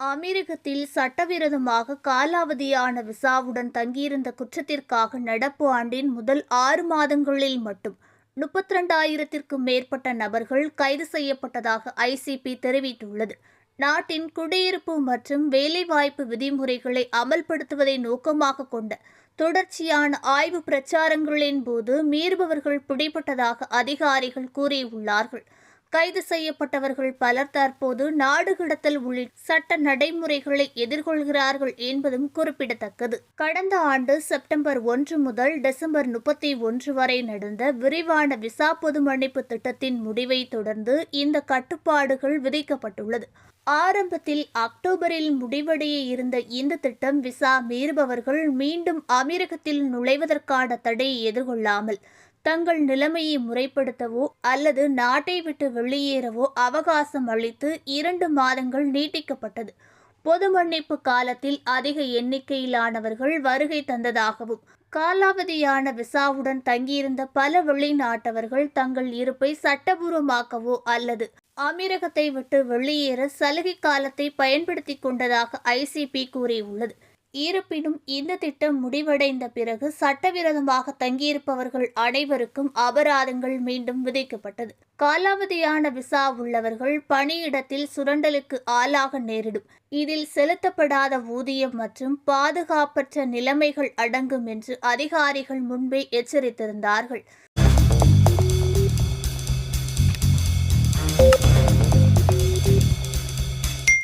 அமீரகத்தில் சட்டவிரோதமாக காலாவதியான விசாவுடன் தங்கியிருந்த குற்றத்திற்காக நடப்பு ஆண்டின் முதல் ஆறு மாதங்களில் மட்டும் முப்பத்தி ரெண்டாயிரத்திற்கும் மேற்பட்ட நபர்கள் கைது செய்யப்பட்டதாக ஐசிபி தெரிவித்துள்ளது. நாட்டின் குடியிருப்பு மற்றும் வேலைவாய்ப்பு விதிமுறைகளை அமல்படுத்துவதை நோக்கமாக கொண்ட தொடர்ச்சியான ஆய்வு பிரச்சாரங்களின் போது மீறுபவர்கள் பிடிபட்டதாக அதிகாரிகள் கூறியுள்ளார்கள். கைது செய்யப்பட்டவர்கள் பலர் தற்போது நாடு கடத்தல் உள்ளிட்ட சட்ட நடைமுறைகளை எதிர்கொள்கிறார்கள் என்பதும் குறிப்பிடத்தக்கது. கடந்த ஆண்டு செப்டம்பர் ஒன்று முதல் டிசம்பர் முப்பத்தி ஒன்று வரை நடந்த விரிவான விசா பொது மன்னிப்பு திட்டத்தின் முடிவை தொடர்ந்து இந்த கட்டுப்பாடுகள் விதிக்கப்பட்டுள்ளது. ஆரம்பத்தில் அக்டோபரில் முடிவடைய இருந்த இந்த திட்டம் விசா மீறுபவர்கள் மீண்டும் அமெரிக்கத்தில் நுழைவதற்கான தடையை எதிர்கொள்ளாமல் தங்கள் நிலைமையை முறைப்படுத்தவோ அல்லது நாட்டை விட்டு வெளியேறவோ அவகாசம் அளித்து இரண்டு மாதங்கள் நீட்டிக்கப்பட்டது. பொது மன்னிப்பு காலத்தில் அதிக எண்ணிக்கையிலானவர்கள் வருகை தந்ததாகவும் காலாவதியான விசாவுடன் தங்கியிருந்த பல வெளிநாட்டவர்கள் தங்கள் இருப்பை சட்டபூர்வமாக்கவோ அல்லது அமீரகத்தை விட்டு வெளியேற சலுகை காலத்தை பயன்படுத்தி கொண்டதாக ஐசிபி கூறியுள்ளது. இருப்பினும் இந்த திட்டம் முடிவடைந்த பிறகு சட்டவிரோதமாக தங்கியிருப்பவர்கள் அனைவருக்கும் அபராதங்கள் மீண்டும் விதிக்கப்பட்டது. காலாவதியான விசா உள்ளவர்கள் பணியிடத்தில் சுரண்டலுக்கு ஆளாக நேரிடும். இதில் செலுத்தப்படாத ஊதியம் மற்றும் பாதுகாப்பற்ற நிலைமைகள் அடங்கும் என்று அதிகாரிகள் முன்பே எச்சரித்திருந்தார்கள்.